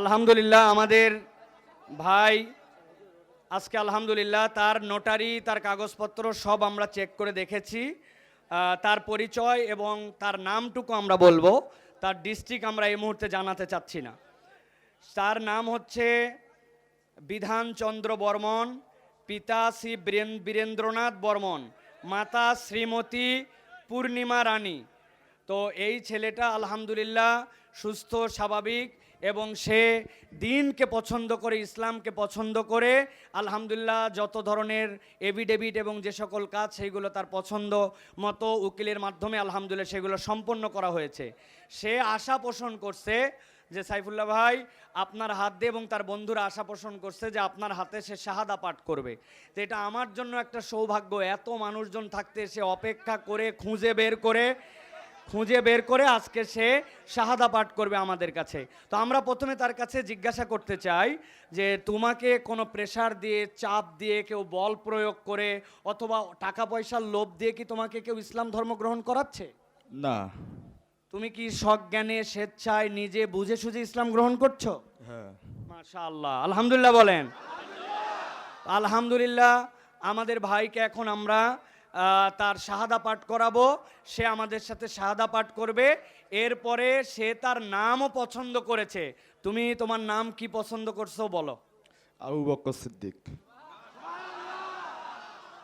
আলহামদুলিল্লাহ, আমাদের ভাই আজকে আলহামদুলিল্লাহ, তার নোটারি তার কাগজপত্র সব আমরা চেক করে দেখেছি। তার পরিচয় এবং তার নামটুকু আমরা বলব, তার ডিস্ট্রিক্ট আমরা এই মুহূর্তে জানাতে চাচ্ছি না। তার নাম হচ্ছে বিধানচন্দ্র বর্মন, পিতা শ্রী বীরেন্দ্রনাথ বর্মন, মাতা শ্রীমতী পূর্ণিমা রানী। তো এই ছেলেটা আলহামদুলিল্লাহ সুস্থ, স্বাভাবিক এবং সে দিনকে পছন্দ করে, ইসলামকে পছন্দ করে, আলহামদুলিল্লাহ যত ধরনের এভিডেভিট এবং যে সকল কাজ সেইগুলো তার পছন্দ মতো উকিলের মাধ্যমে আলহামদুলিল্লাহ সেগুলো সম্পন্ন করা হয়েছে। সে আশা পোষণ করছে যে, সাইফুল্লাহ ভাই, আপনার হাত দিয়ে এবং তার বন্ধুরা আশা পোষণ করছে যে, আপনার হাতে সে শাহাদা পাঠ করবে। তো এটা আমার জন্য একটা সৌভাগ্য, এত মানুষজন থাকতে সে অপেক্ষা করে, খুঁজে বের করে খুঁজে বের করে আজকে সে শাহাদা পাঠ করবে আমাদের কাছে। তো আমরা প্রথমে তার কাছে জিজ্ঞাসা করতে চাই যে তোমাকে কোনো প্রেশার দিয়ে চাপ দিয়ে কেউ বল প্রয়োগ করে অথবা টাকা পয়সার লোভ দিয়ে কি তোমাকে কেউ ইসলাম ধর্ম গ্রহণ করাচ্ছে? না। তুমি কি সজ্ঞানে স্বেচ্ছায় নিজে বুঝে সুঝে ইসলাম গ্রহণ করছ? হ্যাঁ। মাশাআল্লাহ। আলহামদুলিল্লাহ বলেন। আলহামদুলিল্লাহ আমাদের ভাইকে এখন আমরা তার শাহাদা পাঠ করাবো। সে আমাদের সাথে শাহাদা পাঠ করবে। এরপরে সে তার নামও পছন্দ করেছে। তুমি তোমার নাম কি পছন্দ করছ বলো। আবু বকর সিদ্দিক।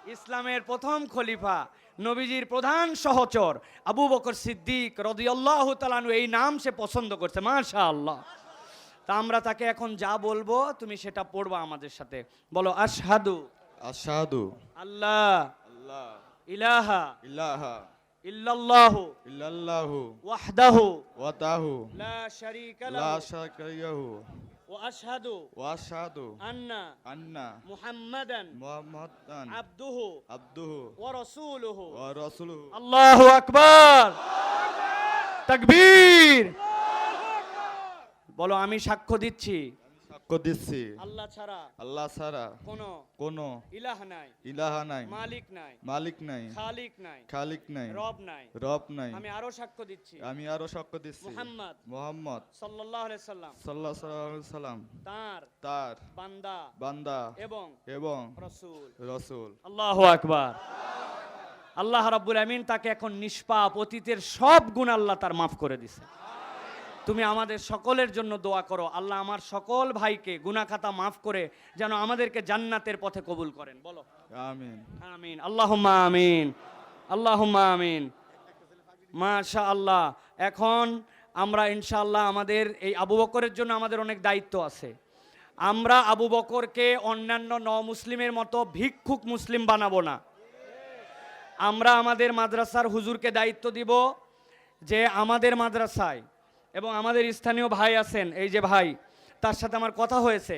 ইসলামের প্রথম খলিফা নবীজির প্রধান সহচর আবু বকর সিদ্দিক রদিয়াল্লাহ তালানু এই নাম সে পছন্দ করছে মাশা আল্লাহ তা আমরা তাকে এখন যা বলব তুমি সেটা পড়বা আমাদের সাথে। বলো আশহাদু। আশহাদু। আল্লাহ আল্লাহ। ইলাহা ইলাহা ইল্লাল্লাহু ইল্লাল্লাহু ওয়াহদাহু ওয়াতাহু লা শারীকা লা লাহু শারীকা লাহু ওয়া আশহাদু ওয়া আশহাদু আন্না আন্না মুহাম্মাদান মুহাম্মাদান আবদুহু আবদুহু ওয়া রাসূলুহু ওয়া রাসূলুহু আল্লাহু আকবার তাকবীর বলো আমি সাক্ষ্য দিচ্ছি সাক্ষ্য দিচ্ছি। আল্লাহ ছাড়া আল্লাহ ছাড়া কোনো কোনো ইলাহ নাই ইলাহা নাই মালিক নাই মালিক নাই খালিক নাই খালিক নাই রব নাই। রব নাই। আমি আরও সাক্ষ্য দিচ্ছি। আমি আরও সাক্ষ্য দিচ্ছি। মুহাম্মদ মোহাম্মদ সাল্লাল্লাহু আলাইহি সাল্লাম। সাল্লাহ সাল্লাম। তার তার বান্দা বান্দা এবং এবং রাসূল। রসুল। আল্লাহু আকবার। আল্লাহ রাব্বুল আমিন তাকে এখন নিষ্পাপ অতীতের সব গুণ আল্লাহ তার মাফ করে দিছে তুমি আমাদের সকলের জন্য দোয়া করো। আল্লাহ আমার সকল ভাইকে গুনাহ খাতা মাফ করে যেন আমাদেরকে জান্নাতের পথে কবুল করেন। বলো। আমিন। আমিন। আল্লাহুম্মা আমিন। আল্লাহুম্মা আমিন। মাশা আল্লাহ এখন আমরা ইনশাআল্লাহ আমাদের এই আবু বকরের জন্য আমাদের অনেক দায়িত্ব আছে। আমরা আবু বকরকে অন্যান্য ন মুসলিমের মতো ভিক্ষুক মুসলিম বানাবো না। আমরা আমাদের মাদ্রাসার হুজুরকে দায়িত্ব দিব যে আমাদের মাদ্রাসায় এবং আমাদের স্থানীয় ভাই আছেন, এই যে ভাই, তার সাথে আমার কথা হয়েছে।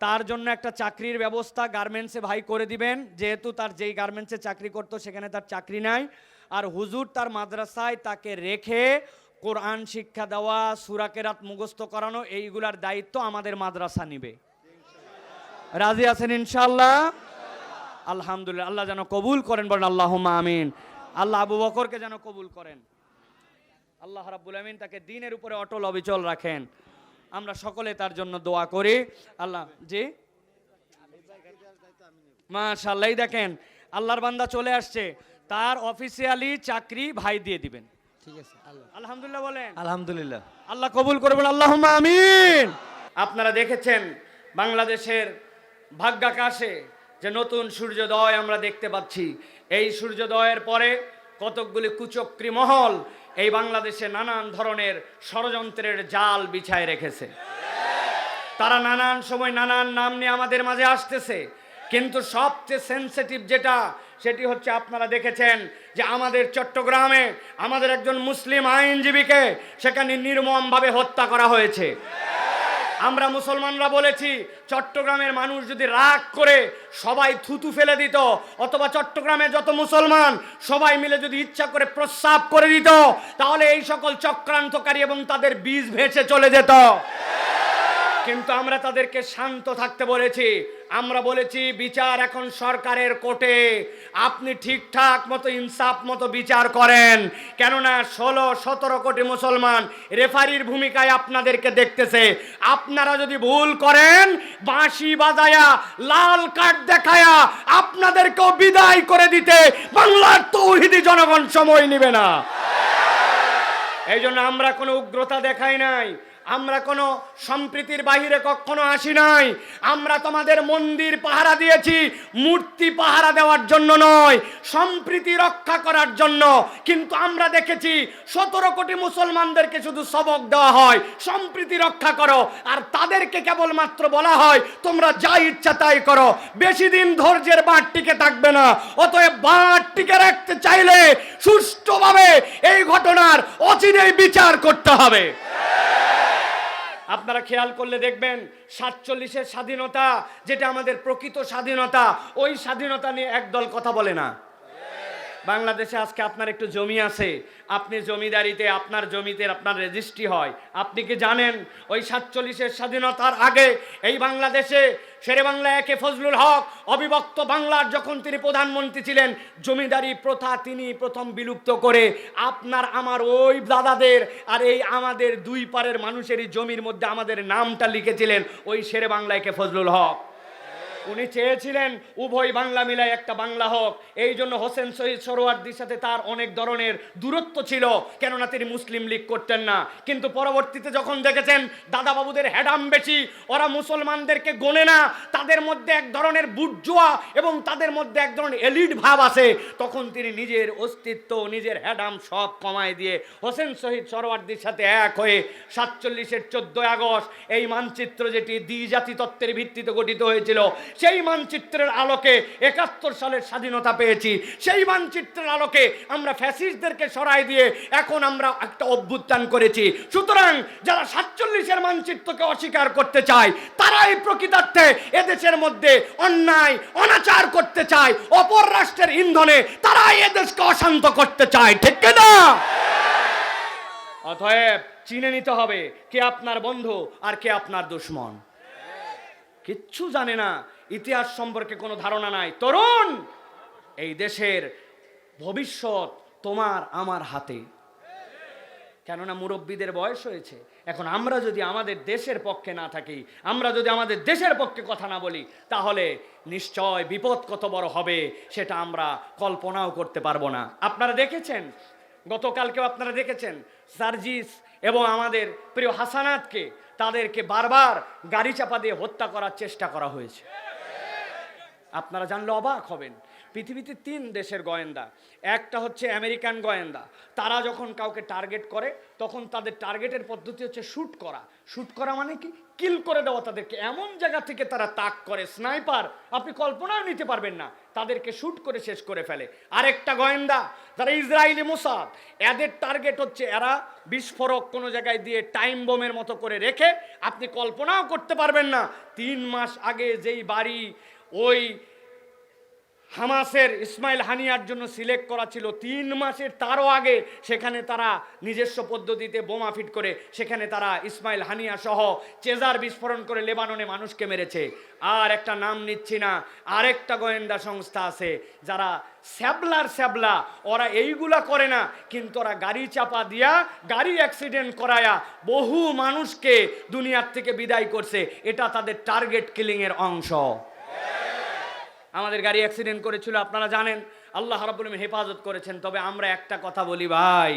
তার জন্য একটা চাকরির ব্যবস্থা গার্মেন্টসে ভাই করে দিবেন, যেহেতু তার যেই গার্মেন্টসে চাকরি করতো, সেখানে তার চাকরি নাই। আর হুজুর তার মাদ্রাসায় তাকে রেখে কোরআন শিক্ষা দেওয়া সুরাকেরাত মুখস্থ করানো, এইগুলার দায়িত্ব আমাদের মাদ্রাসা নিবে। রাজি আছেন ইনশাল্লাহ আলহামদুলিল্লাহ, আল্লাহ যেন কবুল করেন, বলেন আল্লাহ আমিন। আল্লাহ আবু বকরকে যেন কবুল করেন। আল্লাহ রাব্বুল আমিন তাকে দিনের উপরে অটল অবিচল রাখেন। আমরা সকলে তার জন্য দোয়া করি। আল্লাহ জি? মাশাল্লাহ দেখেন আল্লাহর বান্দা চলে আসছে। তার অফিসিয়ালি চাকরি ভাই দিয়ে দিবেন। ঠিক আছে আলহামদুলিল্লাহ বলেন। আলহামদুলিল্লাহ। আল্লাহ কবুল করবেন। আল্লাহ আমিন। আপনারা দেখেছেন বাংলাদেশের ভাগ্যাকাশে যে নতুন সূর্যোদয় আমরা দেখতে পাচ্ছি। এই সূর্যোদয়ের পরে কতকগুলি কুচক্রী মহল এই বাংলাদেশে নানান ধরনের ষড়যন্ত্রের জাল বিছায় রেখেছে। তারা নানান সময় নানান নাম নিয়ে আমাদের মাঝে আসতেছে। কিন্তু সবচেয়ে সেন্সিটিভ যেটা, সেটি হচ্ছে আপনারা দেখেছেন যে আমাদের চট্টগ্রামে আমাদের একজন মুসলিম আইনজীবীকে সেখানে নির্মমভাবে হত্যা করা হয়েছে। আমরা মুসলমানরা বলেছি, চট্টগ্রামের মানুষ যদি রাগ করে সবাই থুতু ফেলে দিত, অথবা চট্টগ্রামে যত মুসলমান সবাই মিলে যদি ইচ্ছা করে প্রস্রাব করে দিত, তাহলে এই সকল চক্রান্তকারী এবং তাদের বীজ ভেসে চলে যেত। কিন্তু আমরা তাদেরকে শান্ত থাকতে বলেছি। আমরা বলেছি, বিচার এখন সরকারের কোর্টে। আপনি ঠিকঠাক মতো, ইনসাফ মতো বিচার করেন। কেননা ষোলো, সতেরো কোটি মুসলমান রেফারির ভূমিকায় আপনাদেরকে দেখতেছে। আপনারা যদি ভুল করেন, বাঁশি বাজায়া, লাল কার্ড দেখায়া আপনাদেরকেও বিদায় করে দিতে বাংলার তৌহিদি জনগণ সময় নেবে না। এই জন্য আমরা কোনো উগ্রতা দেখাই নাই। আমরা কোনো সম্প্রীতির বাহিরে কখনো আসি নাই। আমরা তোমাদের মন্দির পাহারা দিয়েছি, মূর্তি পাহারা দেওয়ার জন্য নয়, সম্প্রীতি রক্ষা করার জন্য। কিন্তু আমরা দেখেছি সতেরো কোটি মুসলমানদেরকে শুধু সবক দেওয়া হয়, সম্প্রীতি রক্ষা করো। আর তাদেরকে কেবলমাত্র বলা হয়, তোমরা যা ইচ্ছা তাই করো। বেশি দিন ধৈর্যের বাঁট টিকে থাকবে না। অতএব বাঁট টিকে রাখতে চাইলে সুষ্ঠুভাবে এই ঘটনার অচিরেই বিচার করতে হবে। আপনারা খেয়াল করলে দেখবেন সাতচল্লিশের স্বাধীনতা, যেটা আমাদের প্রকৃত স্বাধীনতা, ওই স্বাধীনতা নিয়ে একদল কথা বলে না। বাংলাদেশে আজকে আপনার একটু জমি আছে, আপনি জমিদারিতে, আপনার জমিতে আপনার রেজিস্ট্রি হয়। আপনি কি জানেন, ওই সাতচল্লিশের স্বাধীনতার আগে এই বাংলাদেশে শেরে বাংলা একে ফজলুল হক, অবিভক্ত বাংলার যখন তিনি প্রধানমন্ত্রী ছিলেন, জমিদারি প্রথা তিনি প্রথম বিলুপ্ত করে আপনার, আমার ওই দাদাদের আর এই আমাদের দুই পারের মানুষেরই জমির মধ্যে আমাদের নামটা লিখেছিলেন ওই শেরে বাংলা একে ফজলুল হক। উনি চেয়েছিলেন, উভয় বাংলা মিলায় একটা বাংলা হোক। এই জন্য হোসেন শহীদ সরোয়ার্দির সাথে তার অনেক ধরনের দূরত্ব ছিল, কেননা তিনি মুসলিম লীগ করতেন না। কিন্তু পরবর্তীতে যখন দেখেছেন দাদা বাবুদের হ্যাডাম বেশি, ওরা মুসলমানদেরকে গোনে না, তাদের মধ্যে এক ধরনের বুটজোয়া এবং তাদের মধ্যে এক ধরনের এলিট ভাব আছে তখন তিনি নিজের অস্তিত্ব, নিজের হ্যাডাম সব কমায় দিয়ে হোসেন শহীদ সরোয়ার্দির সাথে এক হয়ে সাতচল্লিশের চোদ্দই আগস্ট এই মানচিত্র যেটি দ্বিজাতি তত্ত্বের ভিত্তিতে গঠিত হয়েছিল সেই মানচিত্রের আলোকে একাত্তর সালের স্বাধীনতা পেয়েছি, সেই মানচিত্রের আলোকে আমরা ফ্যাসিস্টদেরকে সরাই দিয়ে এখন আমরা একটা অভ্যুত্থান করেছি। সুতরাং যারা সাতচল্লিশের মানচিত্রকে অস্বীকার করতে চায়, তারাই প্রকৃতার্থে এদেশের মধ্যে অন্যায়, অনাচার করতে চায়, অপর রাষ্ট্রের ইন্ধনে তারাই এদেশকে অশান্ত করতে চায়, ঠিক না অতএব চিনে নিতে হবে কে আপনার বন্ধু আর কে আপনার দুশ্মন। কিচ্ছু জানে না। ইতিহাস সম্পর্কে কোনো ধারণা নাই। তরুণ, এই দেশের ভবিষ্যৎ তোমার আমার হাতে। কেননা মুরব্বীদের বয়স হয়েছে। এখন আমরা যদি আমাদের দেশের পক্ষে না থাকি, আমরা যদি আমাদের দেশের পক্ষে কথা না বলি, তাহলে নিশ্চয় বিপদ কত বড় হবে সেটা আমরা কল্পনাও করতে পারব না। আপনারা দেখেছেন? গতকালকেও আপনারা দেখেছেন? সার্জিস এবং আমাদের প্রিয় হাসানাতকে তাদেরকে বারবার গাড়ি চাপা দিয়ে হত্যা করার চেষ্টা করা হয়েছে। আপনারা জানলে অবাক হবেন। পৃথিবীতে তিন দেশের গোয়েন্দা। একটা হচ্ছে আমেরিকান গোয়েন্দা। তারা যখন কাউকে টার্গেট করে, তখন তাদের টার্গেটের পদ্ধতি হচ্ছে শ্যুট করা। শ্যুট করা মানে কি? কিল করে দেওয়া তাদেরকে। এমন জায়গা থেকে তারা তাক করে। স্নাইপার, আপনি কল্পনাও নিতে পারবেন না। তাদেরকে শ্যুট করে শেষ করে ফেলে। আরেকটা গোয়েন্দা, যারা ইসরায়েলি মোসাদ। এদের টার্গেট হচ্ছে এরা বিস্ফোরক কোনো জায়গায় দিয়ে টাইম বোমের মতো করে রেখে, আপনি কল্পনাও করতে পারবেন না। তিন মাস আগে যেই বাড়ি ওই হামাসের ইসমাইল হানিয়ার জন্য সিলেক্ট করা ছিল। তিন মাসের তারও আগে সেখানে তারা নিজস্ব পদ্ধতিতে বোমা ফিট করে সেখানে তারা ইসমাইল হানিয়া সহ চেজার বিস্ফোরণ করে লেবাননে মানুষকে মেরেছে। আর একটা নাম নিচ্ছি না, আরেকটা গোয়েন্দা সংস্থা আছে যারা স্যাবলার স্যাবলা, ওরা এইগুলা করে না, কিন্তু ওরা গাড়ি চাপা দিয়া, গাড়ি অ্যাক্সিডেন্ট করায়া বহু মানুষকে দুনিয়ার থেকে বিদায় করছে। এটা তাদের টার্গেট কিলিংয়ের অংশ। আমাদের গাড়ি অ্যাক্সিডেন্ট করেছিল, আপনারা জানেন, আল্লাহ আলামিন হেফাজত করেছেন। তবে আমরা একটা কথা বলি ভাই,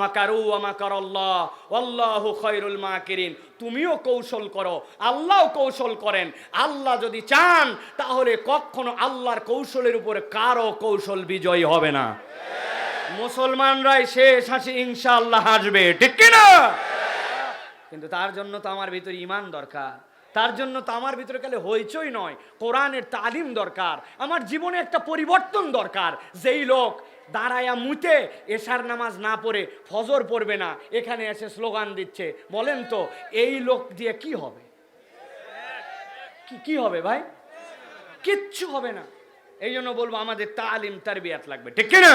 মাকারু আমাকার আল্লাহ আল্লাহু খৈরুল মাকিরিন। তুমিও কৌশল করো, আল্লাহও কৌশল করেন। আল্লাহ যদি চান, তাহলে কখনো আল্লাহর কৌশলের উপরে কারও কৌশল বিজয়ী হবে না। মুসলমানরাই শেষ হাসি ইনশাআল্লাহ হাসবে, ঠিক কি না কিন্তু তার জন্য তো আমার ভিতরে ইমান দরকার। তার জন্য তো আমার ভিতরে খালি হইচই নয়, কোরআনের তালিম দরকার, আমার জীবনে একটা পরিবর্তন দরকার, যেই লোক দাঁড়ায়া মুতে এশার নামাজ না পড়ে ফজর পড়বে না, এখানে এসে স্লোগান দিচ্ছে, বলেন তো, এই লোক দিয়ে কি হবে? কি কি হবে ভাই? কিচ্ছু হবে না। এই জন্য বলব আমাদের তালিম, তারবিয়াত লাগবে, ঠিক না